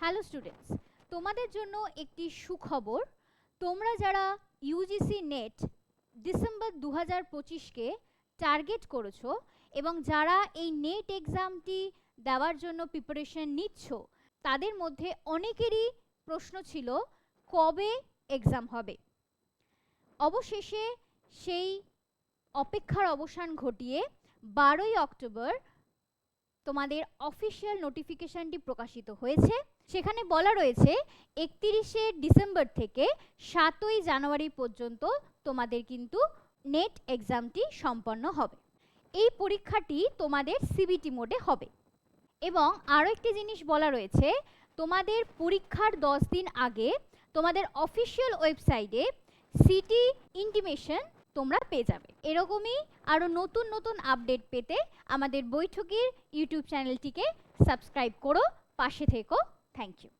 Hello students তোমাদের জন্য একটি সুখবর। তোমরা যারা ইউজিসি নেট ডিসেম্বর দু হাজার পঁচিশকে টার্গেট করেছ এবং যারা এই নেট এক্সামটি দেওয়ার জন্য প্রিপারেশন নিচ্ছ, তাদের মধ্যে অনেকেরই প্রশ্ন ছিল, কবে এক্সাম হবে? অবশেষে সেই অপেক্ষার অবসান ঘটিয়ে বারোই অক্টোবর তোমাদের অফিসিয়াল নোটিফিকেশনটি প্রকাশিত হয়েছে। সেখানে বলা রয়েছে, একতিরিশে ডিসেম্বর থেকে সাতই জানুয়ারি পর্যন্ত তোমাদের কিন্তু নেট এক্সামটি সম্পন্ন হবে। এই পরীক্ষাটি তোমাদের সিবিটি মোডে হবে। এবং আরও একটি জিনিস বলা রয়েছে, তোমাদের পরীক্ষার দশ দিন আগে তোমাদের অফিসিয়াল ওয়েবসাইটে সিটি ইন্টিমেশন তোমরা পেয়ে যাবে। এরকমই আরও নতুন নতুন আপডেট পেতে আমাদের বৈঠকের ইউটিউব চ্যানেলটিকে সাবস্ক্রাইব করো, পাশে থেকো। Thank you.